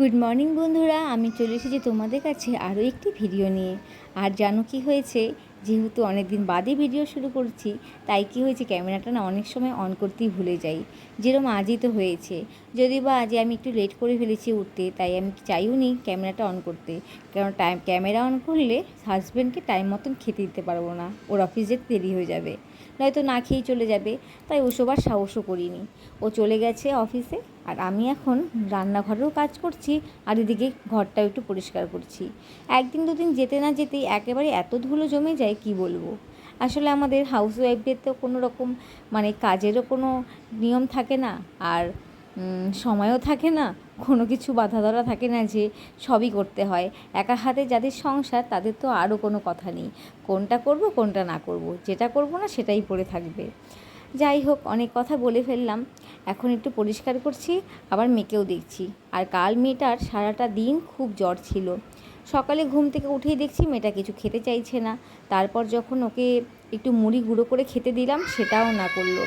Good morning বন্ধুরা। আমি চলে এসেছি তোমাদের কাছে আরও একটি ভিডিও নিয়ে। আর জানো কি হয়েছে? যেহেতু অনেক দিন বাদে ভিডিও শুরু করছি, তাই কি হয়েছে? ক্যামেরাটা না অনেক সময় অন করতেই ভুলে যাই। যেরকম আজই তো হয়েছে। যদি বা আজকে আমি একটু লেট করে ফেলেছি উঠতে, তাই আমি চাইও নি ক্যামেরাটা অন করতে। কারণ টাইম ক্যামেরা অন করলে হাজব্যান্ডকে টাইম মতন খেতে দিতে পারব না। ওর অফিস যেতে দেরি হয়ে যাবে। নয়তো না খেয়েই চলে যাবে। তাই ওসব আর সাহসও করিনি। ও চলে গেছে অফিসে, আর আমি এখন রান্নাঘরেও কাজ করছি, আর এদিকে ঘরটাও একটু পরিষ্কার করছি। একদিন দুদিন যেতে না যেতেই একেবারে এত ধুলো জমে যায়, কি বলব? আসলে আমাদের হাউস ওয়াইফদের তো কোনো রকম মানে কাজেরও কোনো নিয়ম থাকে না, আর সময়ও থাকে না কোনো কিছু বাধা ধরা থাকে না যে সবই করতে হয়। একা হাতে যাদের সংসার, তাদের তো আরও কোনো কথা নেই। কোনটা করব, কোনটা না করব, যেটা করব না সেটাই পড়ে থাকবে। যাই হোক, অনেক কথা বলে ফেললাম। এখন একটু পরিষ্কার করছি, আবার মেয়েকেও দেখছি। আর কাল মেয়েটার সারাটা দিন খুব জ্বর ছিল। সকালে ঘুম থেকে উঠেই দেখছি মেয়েটা কিছু খেতে চাইছে না। তারপর যখন ওকে একটু মুড়ি গুঁড়ো করে খেতে দিলাম, সেটাও না করল।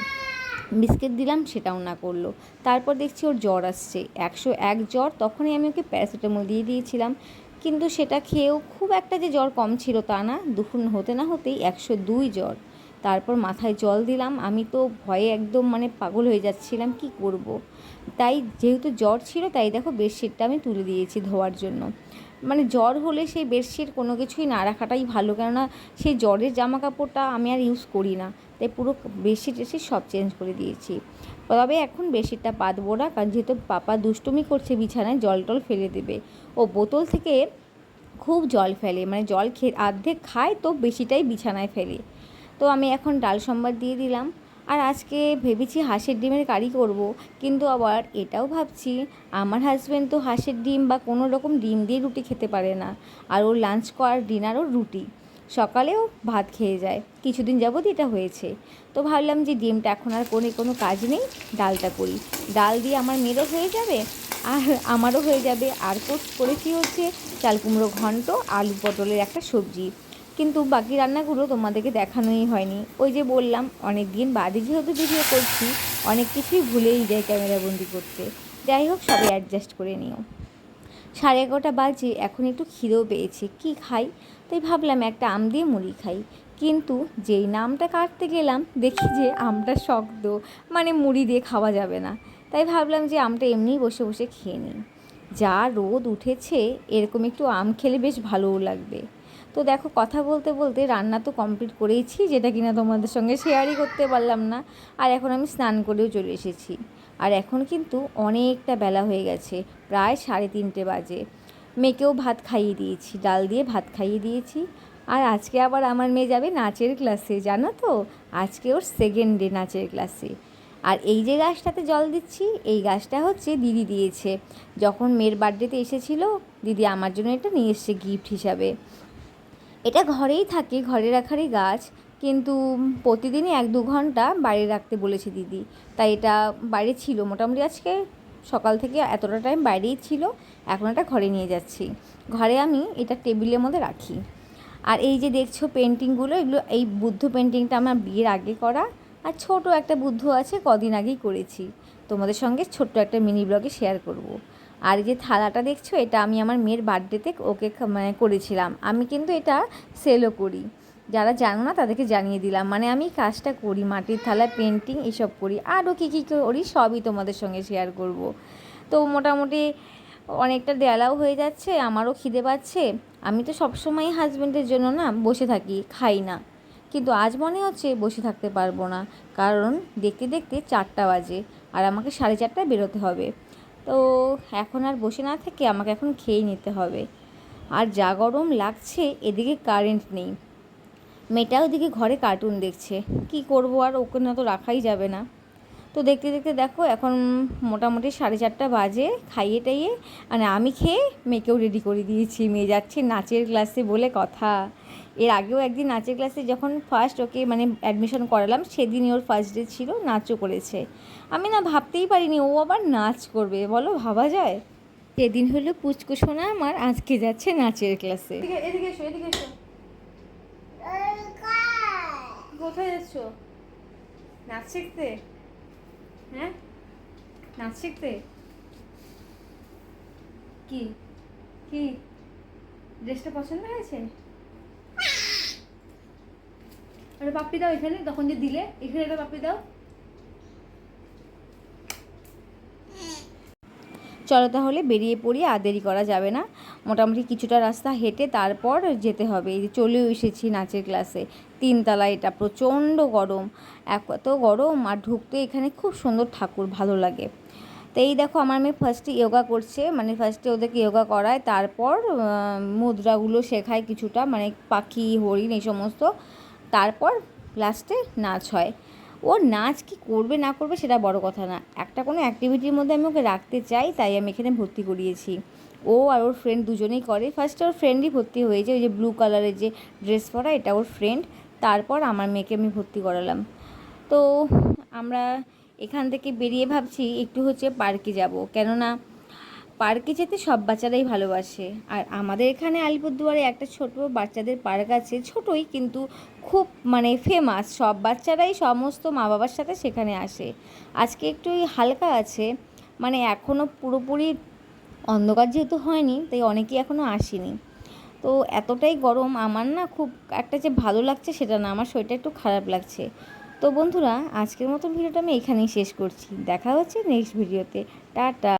বিস্কিট দিলাম, সেটাও না করল। তারপর দেখছি ওর জ্বর আসছে। একশো এক জ্বর, তখনই আমি ওকে প্যারাসিটামল দিয়ে দিয়েছিলাম। কিন্তু সেটা খেয়েও খুব একটা যে জ্বর কম ছিল তা না, দুপুর হতে না হতেই একশো দুই জ্বর। তারপর মাথায় জল দিলাম, আমি তো ভয়ে একদম মানে পাগল হয়ে যাচ্ছিলাম, কি করব। তাই যেহেতু জ্বর ছিল, তাই দেখো বেডশিটটা আমি তুলে দিয়েছি ধোয়ার জন্য। মানে জ্বর হলে সেই বেডশিট কোনো কিছুই না রাখাটাই ভালো, কেননা সেই জ্বরের জামা কাপড়টা আমি আর ইউজ করি না। তাই পুরো বেডশিট টেডশিট সব চেঞ্জ করে দিয়েছি। তবে এখন বেডশিটটা পাতবো না, কারণ যেহেতু পাপা দুষ্টুমি করছে, বিছানায় জল টল ফেলে দেবে। ও বোতল থেকে খুব জল ফেলে মানে জল খেয়ে অর্ধেক খায় তো বেশিটাই বিছানায় ফেলে। তো আমি এখন ডাল সম্বার দিয়ে দিলাম। আর আজকে ভেবেছি হাঁসের ডিমের কারি করব, কিন্তু আবার এটাও ভাবছি, আমার হাজব্যান্ড তো হাঁসের ডিম বা কোনো রকম ডিম দিয়ে রুটি খেতে পারে না। আর ওর লাঞ্চ করার ডিনারও রুটি। সকালেও ভাত খেয়ে যায়। কিছুদিন যাবৎ এটা হয়েছে। তো ভাবলাম যে ডিমটা এখন আর কোনো কোনো কাজ নেই, ডালটা করি। ডাল দিয়ে আমার মেয়েরও হয়ে যাবে, আর আমারও হয়ে যাবে। আর করেছি হচ্ছে চাল কুমড়ো ঘন্ট, আলু পটলের একটা সবজি। কিন্তু বাকি রান্নাগুলো তোমাদেরকে দেখানোই হয়নি। ওই যে বললাম অনেক দিন বাদে যেহেতু ভিডিও করছি, অনেক কিছুই ভুলেই যায় ক্যামেরাবন্দি করতে। যাই হোক, সবাই অ্যাডজাস্ট করে নিও। সাড়ে এগারোটা বাজে, এখন একটু খিদেও পেয়েছে। কি খাই? তাই ভাবলাম একটা আম দিয়ে মুড়ি খাই। কিন্তু যেই নামটা কাটতে গেলাম, দেখি যে আমটা শক্ত মানে মুড়ি দিয়ে খাওয়া যাবে না। তাই ভাবলাম যে আমটা এমনিই বসে বসে খেয়ে নিই। যা রোদ উঠেছে, এরকম একটু আম খেলে বেশ ভালোও লাগবে। তো দেখো, কথা বলতে বলতে রান্না তো কমপ্লিট করেইছি, যেটা কিনা তোমাদের সঙ্গে শেয়ারই করতে পারলাম না। আর এখন আমি স্নান করেও চলে এসেছি। আর এখন কিন্তু অনেকটা বেলা হয়ে গেছে, প্রায় সাড়ে তিনটে বাজে। মেয়েকেও ভাত খাইয়ে দিয়েছি, ডাল দিয়ে ভাত খাইয়ে দিয়েছি। আর আজকে আবার আমার মেয়ে যাবে নাচের ক্লাসে জানো তো? আজকে ওর সেকেন্ড ডে নাচের ক্লাসে আর এই যে গাছটাতে জল দিচ্ছি, এই গাছটা হচ্ছে দিদি দিয়েছে। যখন মেয়ের বার্থডেতে এসেছিল, দিদি আমার জন্য এটা নিয়ে এসছে গিফট হিসাবে। এটা ঘরেই থাকে, ঘরে রাখারই গাছ। কিন্তু প্রতিদিনই এক দু ঘণ্টা বাইরে রাখতে বলেছে দিদি। তাই এটা বাইরে ছিল। মোটামুটি আজকে সকাল থেকে এতটা টাইম বাইরেই ছিল। এখন এটা ঘরে নিয়ে যাচ্ছি। ঘরে আমি এটা টেবিলের মধ্যে রাখি। আর এই যে দেখছ পেন্টিংগুলো এগুলো এই বুদ্ধ পেন্টিংটা আমার বিয়ের আগে করা। আর ছোট একটা বুদ্ধ আছে, কদিন আগেই করেছি। তোমাদের সঙ্গে ছোট্ট একটা মিনি ব্লগে শেয়ার করব। আর যে থালাটা দেখছ, এটা আমি আমার মেয়ের বার্থডেতে ওকে মানে করেছিলাম। আমি কিন্তু এটা সেলও করি। যারা জানো না, তাদেরকে জানিয়ে দিলাম। মানে আমি কাজটা করি, মাটির থালা পেন্টিং এসব করি। আরও কী কী করি, সবই তোমাদের সঙ্গে শেয়ার করব। তো মোটামুটি অনেকটা দেয়ালাও হয়ে যাচ্ছে, আমারও খিদে পাচ্ছে। আমি তো সবসময় হাজব্যান্ডের জন্য না বসে থাকি, খাই না। কিন্তু আজ মনে হচ্ছে বসে থাকতে পারব না। কারণ দেখতে দেখতে চারটা বাজে, আর আমাকে সাড়ে চারটায় বেরোতে হবে। তো এখন আর বসে না থেকে আমাকে এখন খেয়ে নিতে হবে। আর যা গরম লাগছে, এদিকে কারেন্ট নেই। মেয়েটা ওদিকে ঘরে কার্টুন দেখছে। কি করব আর ওকে না তো রাখাই যাবে না। তো দেখতে দেখতে দেখো এখন মোটামুটি সাড়ে চারটা বাজে খাইয়ে টাইয়ে মানে আমি খেয়ে মেয়েকেও রেডি করে দিয়েছি। মেয়ে যাচ্ছে নাচের ক্লাসে বলে কথা। এর আগেও একদিন নাচের ক্লাসে যখন ফার্স্ট ওকে মানে অ্যাডমিশন করালাম সেদিনই ওর ফার্স্ট ডে ছিল নাচও করেছে। আমি না ভাবতেই পারিনি ও আবার নাচ করবে বলো ভাবা যায়? সেদিন হলো পুচকু সোনা আমার আজকে যাচ্ছে নাচের ক্লাসে এদিকে এদিকে এসো এদিকে এসো। কোথায় যাচ্ছ? নাচ শিখতে? হ্যাঁ? নাচ শিখতে? কি? কি? ড্রেসটা পছন্দ হয়েছে? আরে পাপ্পি দাও এখানে, তখন যে দিলে, এখানে একটা পাপ্পি দাও। চলো তাহলে বেরিয়ে পড়ি, আর দেরি করা যাবে না। মোটামুটি কিছুটা রাস্তা হেঁটে তারপর যেতে হবে। এই যে চলেও এসেছি নাচের ক্লাসে। তিনতলা, এটা প্রচণ্ড গরম। এত গরম, আর ঢুকতে এখানে খুব সুন্দর ঠাকুর, ভালো লাগে। তো এই দেখো, আমার মেয়ে ফার্স্টে যোগা করছে। মানে ফার্স্টে ওদেরকে যোগা করায়, তারপর মুদ্রাগুলো শেখায় কিছুটা মানে পাখি, হরিণ, এই সমস্ত। তারপর লাস্টে নাচ হয়। ও নাচ কি করবে, না করবে সেটা বড় কথা না। একটা কোনো অ্যাক্টিভিটির মধ্যে আমি ওকে রাখতে চাই, তাই আমি এখানে ভর্তি করিয়েছি। ও আর ওর ফ্রেন্ড দুজনেই করে। ফার্স্টে ওর ফ্রেন্ডই ভর্তি হয়েছে, ওই যে ব্লু কালারের যে ড্রেস পরা, এটা ওর ফ্রেন্ড তারপর আমার মেয়েকে আমি ভর্তি করালাম। তো আমরা এখান থেকে বেরিয়ে ভাবছি, একটু হচ্ছে পার্কে যাব। কেননা পার্কে যেতে সব বাচ্চারাই ভালোবাসে। আর আমাদের এখানে আলিপুরদুয়ারে একটা ছোট বাচ্চাদের পার্ক আছে, ছোটই কিন্তু খুব মানে ফেমাস সব বাচ্চারাই সমস্ত মা বাবার সাথে সেখানে আসে। আজকে একটু হালকা আছে মানে এখনও পুরোপুরি অন্ধকার যেহেতু হয়নি, তাই অনেকেই এখনও আসেনি। তো এতটাই গরম, আমার না খুব একটা যে ভালো লাগছে সেটা না, আমার শরীরটা একটু খারাপ লাগছে। তো বন্ধুরা, আজকের মতো ভিডিওটা আমি এখানেই শেষ করছি। দেখা হচ্ছে নেক্সট ভিডিওতে টাটা।